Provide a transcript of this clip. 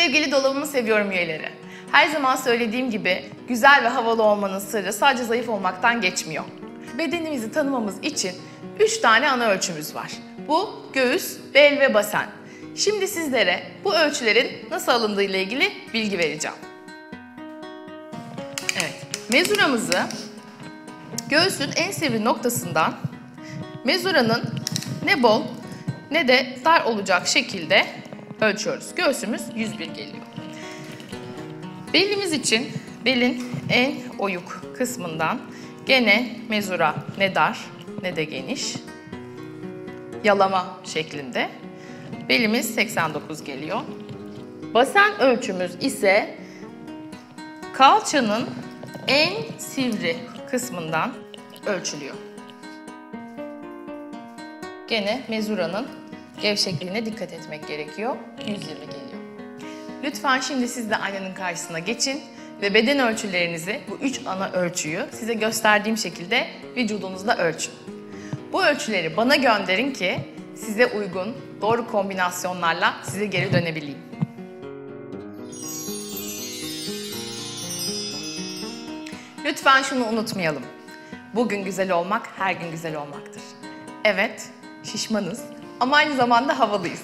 Sevgili dolabımı seviyorum üyeleri. Her zaman söylediğim gibi güzel ve havalı olmanın sırrı sadece zayıf olmaktan geçmiyor. Bedenimizi tanımamız için 3 tane ana ölçümüz var. Bu göğüs, bel ve basen. Şimdi sizlere bu ölçülerin nasıl alındığı ile ilgili bilgi vereceğim. Evet, mezuramızı göğsün en sivri noktasından mezuranın ne bol ne de dar olacak şekilde ölçüyoruz. Göğsümüz 101 geliyor. Belimiz için belin en oyuk kısmından gene mezura ne dar ne de geniş. Yalama şeklinde. Belimiz 89 geliyor. Basen ölçümüz ise kalçanın en sivri kısmından ölçülüyor. Gene mezuranın gevşekliğine dikkat etmek gerekiyor. 120 geliyor. Lütfen şimdi siz de aynanın karşısına geçin ve beden ölçülerinizi, bu üç ana ölçüyü size gösterdiğim şekilde vücudunuzda ölçün. Bu ölçüleri bana gönderin ki size uygun, doğru kombinasyonlarla size geri dönebileyim. Lütfen şunu unutmayalım. Bugün güzel olmak her gün güzel olmaktır. Evet, şişmanız ama aynı zamanda havalıyız.